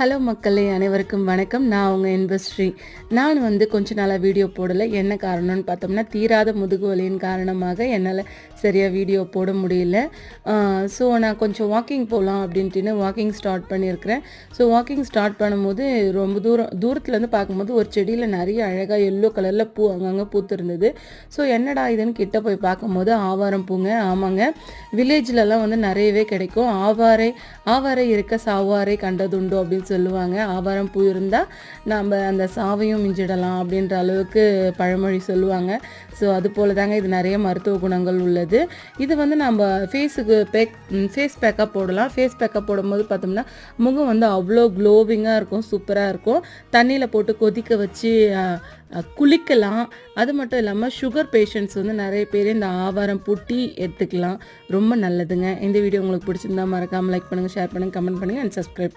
Hello மக்களே அனைவருக்கும் வணக்கம். நான் உங்கள் இன்பஸ்ரீ. நான் வந்து கொஞ்ச நாளாக வீடியோ போடலை. என்ன காரணம்னு பார்த்தோம்னா தீராத முதுகு வலியின் காரணமாக என்னால் சரியாக வீடியோ போட முடியல. ஸோ நான் கொஞ்சம் வாக்கிங் போகலாம் அப்படின்ட்டுன்னு வாக்கிங் ஸ்டார்ட் பண்ணியிருக்கிறேன். ஸோ வாக்கிங் ஸ்டார்ட் பண்ணும்போது ரொம்ப தூரம் தூரத்துலேருந்து பார்க்கும்போது ஒரு செடியில் நிறைய அழகாக எல்லோ கலரில் பூ அங்கங்கே பூத்திருந்தது. ஸோ என்னடா இதுன்னு கிட்ட போய் பார்க்கும்போது ஆவாரம் பூங்க. ஆமாங்க. வில்லேஜ்லலாம் வந்து நிறையவே கிடைக்கும். ஆவாரை ஆவாரை இருக்க சாவாரை கண்டதுண்டோ அப்படின்னு சொல்லுவாங்க. ஆவாரம் பூ இருந்தால் நம்ம அந்த சாவையும் மிஞ்சிடலாம் அப்படின்ற அளவுக்கு பழமொழி சொல்லுவாங்க. ஸோ அது போல தாங்க இது நிறைய மருத்துவ குணங்கள் உள்ளது. இது வந்து நம்ம ஃபேஸுக்கு பேக் ஃபேஸ் பேக்கப் போடலாம். ஃபேஸ் பேக்கப் போடும்போது பார்த்தோம்னா முகம் வந்து அவ்வளோ க்ளோவிங்காக இருக்கும் சூப்பராக இருக்கும். தண்ணியில் போட்டு கொதிக்க வச்சு குளிக்கலாம். அது மட்டும் இல்லாமல் சுகர் பேஷண்ட்ஸ் வந்து நிறைய பேர் இந்த ஆவாரம் பூட்டி எடுத்துக்கலாம். ரொம்ப நல்லதுங்க. இந்த வீடியோ உங்களுக்கு பிடிச்சிருந்தா மறக்காமல் லைக் பண்ணுங்கள் ஷேர் பண்ணுங்கள் கமெண்ட் பண்ணுங்கள் அண்ட் சப்ஸ்கிரைப் பண்ணுங்கள்